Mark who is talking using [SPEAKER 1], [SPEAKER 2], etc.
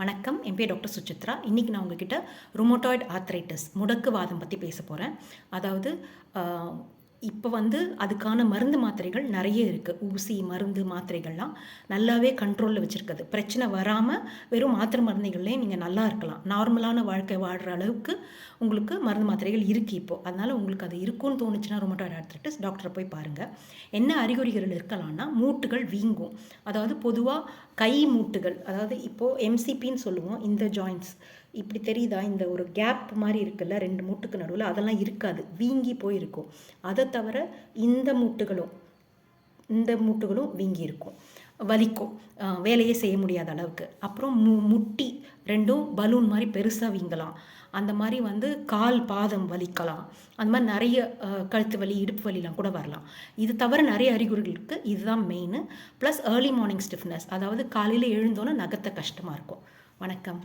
[SPEAKER 1] வணக்கம். என் பேர் டாக்டர் சுசித்ரா. இன்றைக்கி நான் உங்ககிட்ட ருமோட்டாய்டு ஆர்த்ரைட்டிஸ் முடக்குவாதம் பற்றி பேச போகிறேன் அதாவது இப்போ வந்து அதுக்கான மருந்து மாத்திரைகள் நிறைய இருக்குது ஊசி மருந்து மாத்திரைகள்லாம் நல்லாவே கண்ட்ரோலில் வச்சுருக்குது. பிரச்சனை வராமல் வெறும் மாத்திரை மருந்துகள்லேயே நீங்கள் நல்லா இருக்கலாம். நார்மலான வாழ்க்கை வாழ்கிற அளவுக்கு உங்களுக்கு மருந்து மாத்திரைகள் இருக்குது இப்போது அதனால் உங்களுக்கு அது இருக்கும்னு தோணுச்சுன்னா ரொமட்டாய்டு ஆர்த்ரைட்டிஸ் டாக்டரை போய் பாருங்கள் என்ன அறிகுறிகள் இருக்கலாம்னா மூட்டுகள் வீங்கும். அதாவது பொதுவாக கை மூட்டுகள் அதாவது இப்போது எம்சிபின்னு சொல்லுவோம். இந்த ஜாயின்ட்ஸ் இப்படி தெரியுதா? இந்த ஒரு கேப் மாதிரி இருக்குல்ல ரெண்டு மூட்டுக்கு நடுவில் அதெல்லாம் இருக்காது. வீங்கி போயிருக்கும். அதை தவிர இந்த மூட்டுகளும் இந்த மூட்டுகளும் வீங்கி இருக்கும். வலிக்கும். வேலையே செய்ய முடியாத அளவுக்கு. அப்புறம் மு முட்டி ரெண்டும் பலூன் மாதிரி பெருசாக வீங்கலாம். அந்த மாதிரி வந்து கால் பாதம் வலிக்கலாம். அந்த மாதிரி நிறைய கழுத்து வலி இடுப்பு வலிலாம் கூட வரலாம். இது தவிர நிறைய அறிகுறிகள் இருக்குது இதுதான் main plus early morning stiffness அதாவது காலையில் எழுந்தோன்னே நகத்தை கஷ்டமாக இருக்கும். வணக்கம்.